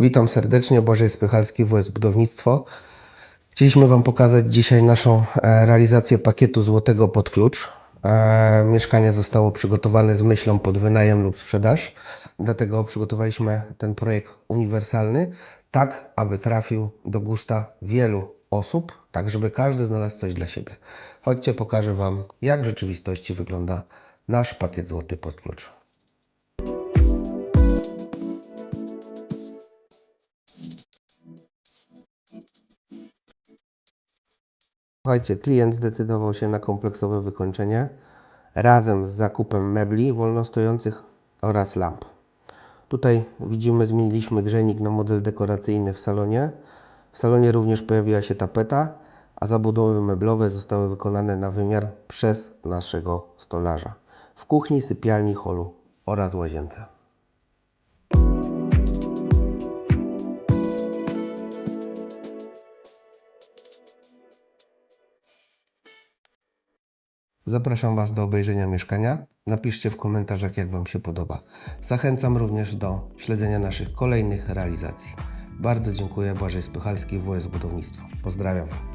Witam serdecznie, Błażej Spychalski, WS Budownictwo. Chcieliśmy Wam pokazać dzisiaj naszą e, realizację pakietu złotego pod klucz. E, Mieszkanie zostało przygotowane z myślą pod wynajem lub sprzedaż, dlatego przygotowaliśmy ten projekt uniwersalny, tak aby trafił do gusta wielu osób, tak żeby każdy znalazł coś dla siebie. Chodźcie, pokażę Wam, jak w rzeczywistości wygląda nasz pakiet złoty pod klucz. Słuchajcie, klient zdecydował się na kompleksowe wykończenie razem z zakupem mebli wolnostojących oraz lamp. Tutaj widzimy, zmieniliśmy grzejnik na model dekoracyjny w salonie. W salonie również pojawiła się tapeta, a zabudowy meblowe zostały wykonane na wymiar przez naszego stolarza. W kuchni, sypialni, holu oraz łazience. Zapraszam Was do obejrzenia mieszkania. Napiszcie w komentarzach, jak Wam się podoba. Zachęcam również do śledzenia naszych kolejnych realizacji. Bardzo dziękuję. Błażej Spychalski, WS Budownictwo. Pozdrawiam.